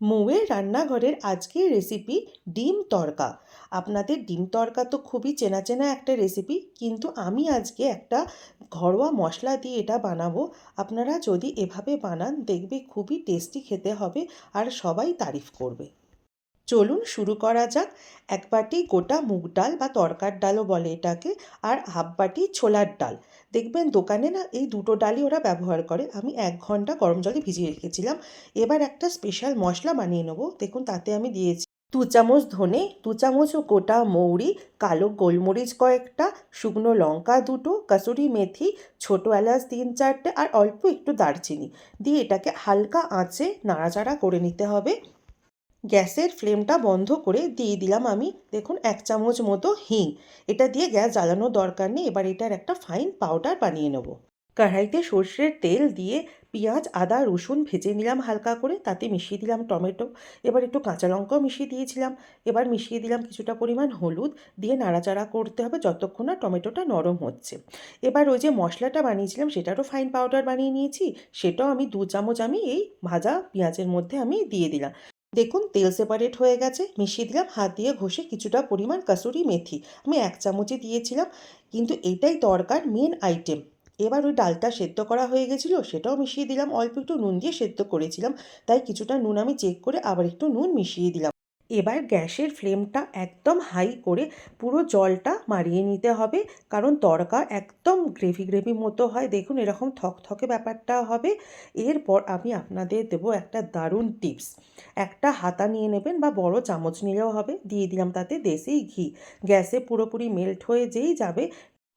মৌয়ের রান্নাঘরের আজকের রেসিপি ডিম তরকা আপনাদের ডিম তরকা তো খুবই চেনা চেনা একটা রেসিপি কিন্তু আমি আজকে একটা ঘরোয়া মশলা দিয়ে এটা বানাবো। আপনারা যদি এভাবে বানান, দেখবে খুবই টেস্টি খেতে হবে আর সবাই তারিফ করবে। চলুন শুরু করা যাক। এক বাটি গোটা মুগ ডাল বা তরকার ডালও বলে এটাকে, আর হাফ বাটি ছোলার ডাল। দেখবেন দোকানে না এই দুটো ডালই ওরা ব্যবহার করে। আমি এক ঘণ্টা গরম জলে ভিজিয়ে রেখেছিলাম। এবার একটা স্পেশাল মশলা বানিয়ে নেব। দেখুন তাতে আমি দিয়েছি দু চামচ ধনে, দু চামচ গোটা মৌরি, কালো গোলমরিচ কয়েকটা, শুকনো লঙ্কা দুটো, কাসুরি মেথি, ছোটো এলাচ তিন চারটে, আর অল্প একটু দারচিনি। দিয়ে এটাকে হালকা আঁচে নাড়াচাড়া করে নিতে হবে। গ্যাসের ফ্লেমটা বন্ধ করে দিয়ে দিলাম আমি, দেখুন, এক চামচ মতো হিং। এটা দিয়ে গ্যাস জ্বালানোর দরকার নেই, এবার এটার একটা ফাইন পাউডার বানিয়ে নেব। কড়াইতে সর্ষের তেল দিয়ে পেঁয়াজ, আদা, রসুন ভেজে নিলাম হালকা করে, তাতে মিশিয়ে দিলাম টমেটো। এবার একটু কাঁচা লঙ্কাও মিশিয়ে দিয়েছিলাম। এবার মিশিয়ে দিলাম কিছুটা পরিমাণ হলুদ, দিয়ে নাড়াচাড়া করতে হবে যতক্ষণ না টমেটোটা নরম হচ্ছে। এবার ওই যে মশলাটা বানিয়েছিলাম, সেটারও ফাইন পাউডার বানিয়ে নিয়েছি। সেটাও আমি দু চামচ আমি এই ভাজা পেঁয়াজের মধ্যে আমি দিয়ে দিলাম। দেখুন, তেল সেপারেট হয়ে গেছে। মিশিয়ে দিলাম, হাত দিয়ে ঘষে কিছুটা পরিমাণ কাসুরি মেথি। আমি এক চামচে দিয়েছিলাম, কিন্তু এটাই দরকার মেন আইটেম এবার ওই ডালটা সেদ্ধ করা হয়ে গেছিল, সেটাও মিশিয়ে দিলাম। অল্প একটু নুন দিয়ে সেদ্ধ করেছিলাম, তাই কিছুটা নুন আমি চেক করে আবার একটু নুন মিশিয়ে দিলাম। এবার গ্যাসের ফ্লেমটা একদম হাই করে পুরো জলটা মারিয়ে নিতে হবে। কারণ তড়কা একদম গ্রেভি গ্রেভি মতো হয়। দেখুন এরকম থকথকে ব্যাপারটা হবে। এরপর আমি আপনাদের দেবো একটা দারুণ টিপস। একটা হাতা নিয়ে নেবেন বা বড় চামচ নিলেও হবে। দিয়ে দিলাম তাতে দেশি ঘি। গ্যাসে পুরোপুরি মেল্ট হয়ে যেই যাবে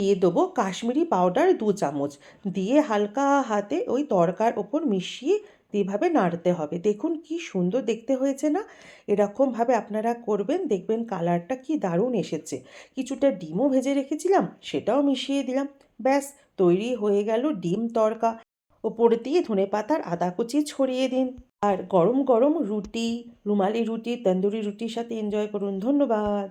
দিয়ে দেবো কাশ্মীরি পাউডার দু চামচ। দিয়ে হালকা হাতে ওই তড়কার ওপর মিশিয়ে এভাবে নাড়তে হবে। দেখুন কি সুন্দর দেখতে হয়েছে না? এরকমভাবে আপনারা করবেন, দেখবেন কালারটা কি দারুণ এসেছে। কিছুটা ডিমও ভেজে রেখেছিলাম, সেটাও মিশিয়ে দিলাম। ব্যাস, তৈরি হয়ে গেল ডিম তড়কা ওপর দিয়ে ধনে পাতার আদা কুচি ছড়িয়ে দিন। আর গরম গরম রুটি, রুমালি রুটি, তন্দুরি রুটির সাথে এনজয় করুন। ধন্যবাদ।